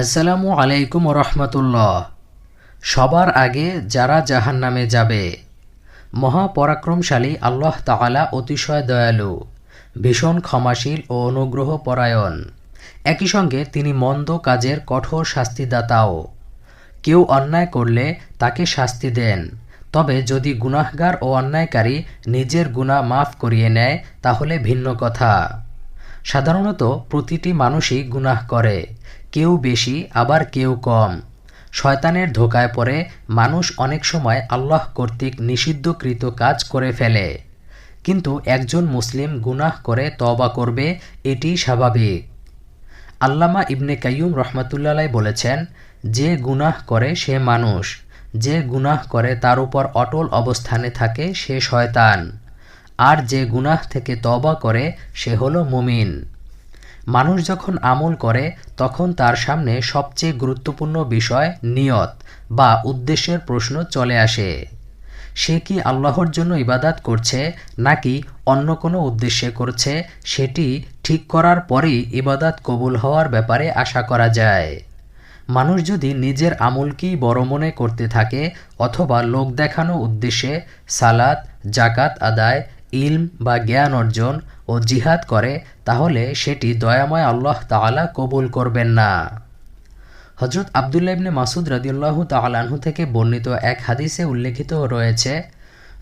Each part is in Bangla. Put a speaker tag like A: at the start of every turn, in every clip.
A: আসসালামু আলাইকুম রহমতুল্লাহ। সবার আগে যারা জাহান নামে যাবে, মহাপরাক্রমশালী আল্লাহ তাআলা অতিশয় দয়ালু, ভীষণ ক্ষমাশীল ও অনুগ্রহ পরায়ণ একই সঙ্গে তিনি মন্দ কাজের কঠোর শাস্তিদাতাও। কেউ অন্যায় করলে তাকে শাস্তি দেন, তবে যদি গুনাহগার ও অন্যায়কারী নিজের গুনাহ মাফ করিয়ে নেয়, তাহলে ভিন্ন কথা। সাধারণত প্রতিটি মানুষই গুনাহ করে, কেউ বেশি, আবার কেউ কম। শয়তানের ধোকায় পড়ে মানুষ অনেক সময় আল্লাহ কর্তৃক নিষিদ্ধকৃত কাজ করে ফেলে। কিন্তু একজন মুসলিম গুনাহ করে তবা করবে এটি স্বাভাবিক। আল্লামা ইবনে কাইয়ুম রহমতুল্লাহ বলেছেন, যে গুনাহ করে সে মানুষ, যে গুনাহ করে তার উপর অটল অবস্থানে থাকে সে শয়তান। আর যে গুনাহ থেকে তবা করে, সে হলো মুমিন। মানুষ যখন আমল করে, তখন তার সামনে সবচেয়ে গুরুত্বপূর্ণ বিষয় নিয়ত বা উদ্দেশ্যের প্রশ্ন চলে আসে। সে কি আল্লাহর জন্য ইবাদাত করছে, নাকি অন্য কোনো উদ্দেশ্যে করছে, সেটি ঠিক করার পরেই ইবাদাত কবুল হওয়ার ব্যাপারে আশা করা যায়। মানুষ যদি নিজের আমলকেই বড় মনে করতে থাকে, অথবা লোক দেখানো উদ্দেশ্যে সালাত জাকাত আদায় ইলম বা জ্ঞান অর্জন ও জিহাদ করে, তাহলে সেটি দয়াময় আল্লাহ তাআলা কবুল করবেন না। হজরত আবদুল্লাহ ইবনে মাসুদ রাদিউল্লাহ তালাহু থেকে বর্ণিত এক হাদিসে উল্লেখিত রয়েছে,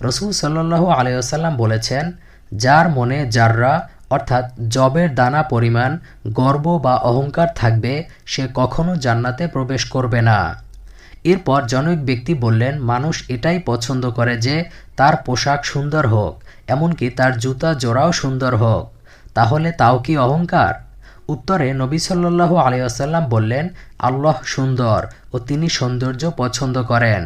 A: রসুল সাল্লাহ আলাইসাল্লাম বলেছেন, যার মনে যাররা অর্থাৎ জবের দানা পরিমাণ, গর্ব বা অহংকার থাকবে, সে কখনো জান্নাতে প্রবেশ করবে না। এরপর জনৈক ব্যক্তি বললেন, মানুষ এটাই পছন্দ করে যে তার পোশাক সুন্দর হোক। এমনকি তার জুতা জোড়াও সুন্দর হোক, তাহলে তাও কি অহংকার? উত্তরে নবী সাল্লাহ আলিয়াসাল্লাম বললেন, আল্লাহ সুন্দর ও তিনি সৌন্দর্য পছন্দ করেন।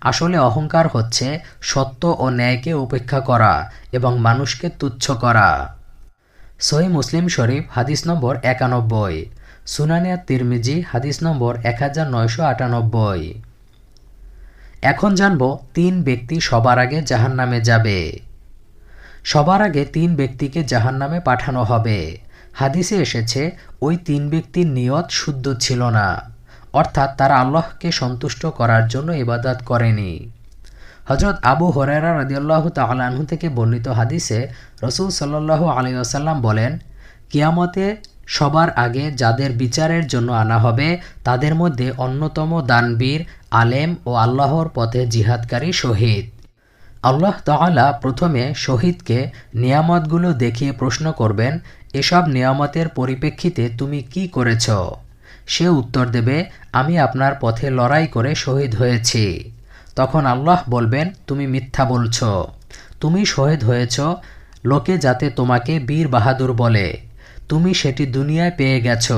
A: আসলে অহংকার হচ্ছে সত্য ও ন্যায়কে উপেক্ষা করা এবং মানুষকে তুচ্ছ করা। সহি মুসলিম শরীফ, হাদিস নম্বর একানব্বই। সুনানিয়া তিরমিজি, হাদিস নম্বর এক হাজার নয়শো আটানব্বই এখন জানব তিন ব্যক্তি সবার আগে জাহান নামে যাবে। সবার আগে তিন ব্যক্তিকে জাহান নামে পাঠানো হবে। হাদিসে এসেছে, ওই তিন ব্যক্তির নিয়ত শুদ্ধ ছিল না। অর্থাৎ তারা আল্লাহকে সন্তুষ্ট করার জন্য ইবাদত করেনি। হজরত আবু হরেরা রদিয়াল্লাহ তালাহু থেকে বর্ণিত হাদিসে রসুল সাল্লাহ আলী আসাল্লাম বলেন, কিয়ামতে সবার আগে যাদের বিচারের জন্য আনা হবে, তাদের মধ্যে অন্যতম দানবীর, আলেম ও আল্লাহর পথে জিহাদকারী শহীদ। আল্লাহ তাআলা প্রথমে শহীদকে নিয়ামতগুলো দেখিয়ে প্রশ্ন করবেন, এসব নিয়ামতের পরিপ্রেক্ষিতে তুমি কি করেছ? সে উত্তর দেবে, আমি আপনার পথে লড়াই করে শহীদ হয়েছি। তখন আল্লাহ বলবেন, তুমি মিথ্যা বলছ। তুমি শহীদ হয়েছ লোকে যাতে তোমাকে বীর বাহাদুর বলে। তুমি সেটি দুনিয়ায় পেয়ে গেছ।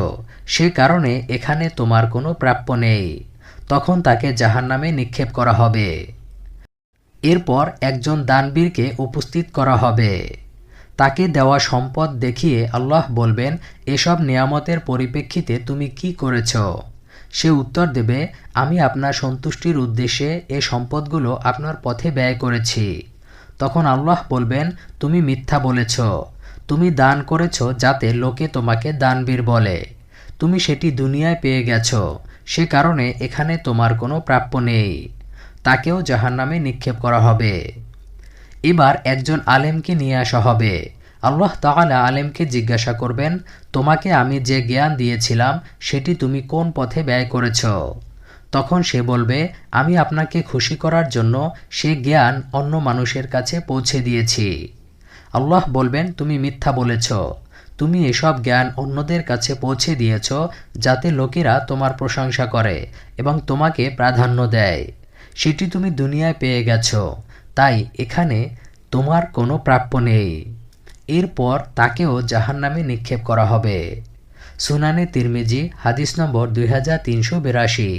A: সে কারণে এখানে তোমার কোনো প্রাপ্য নেই। তখন তাকে জাহান নামে নিক্ষেপ করা হবে। এরপর একজন দানবীরকে উপস্থিত করা হবে। তাকে দেওয়া সম্পদ দেখিয়ে আল্লাহ বলবেন, এসব নিয়ামতের পরিপ্রেক্ষিতে তুমি কি করেছ? সে উত্তর দেবে, আমি আপনার সন্তুষ্টির উদ্দেশ্যে এ সম্পদগুলো আপনার পথে ব্যয় করেছি। তখন আল্লাহ বলবেন, তুমি মিথ্যা বলেছ। তুমি দান করেছ যাতে লোকে তোমাকে দানবীর বলে। তুমি সেটি দুনিয়ায় পেয়ে গেছ। সে কারণে এখানে তোমার কোনো প্রাপ্য নেই। তাকেও জাহান নামে নিক্ষেপ করা হবে। এবার একজন আলেমকে নিয়ে আসা হবে। আল্লাহ তাআলা আলেমকে জিজ্ঞাসা করবেন, তোমাকে আমি যে জ্ঞান দিয়েছিলাম, সেটি তুমি কোন পথে ব্যয় করেছ? তখন সে বলবে, আমি আপনাকে খুশি করার জন্য সে জ্ঞান অন্য মানুষের কাছে পৌঁছে দিয়েছি। আল্লাহ বলবেন, তুমি মিথ্যা বলেছ। তুমি এসব জ্ঞান অন্যদের কাছে পৌঁছে দিয়েছ, যাতে লোকেরা তোমার প্রশংসা করে এবং তোমাকে প্রাধান্য দেয়। সেটি তুমি দুনিয়ায় পেয়ে গেছ। তাই এখানে তোমার কোনো প্রাপ্য নেই। এরপর তাকেও জাহান নামে নিক্ষেপ করা হবে। সুনানে তিরমিজি, হাদিস নম্বর দুই হাজার তিনশো বিরাশি।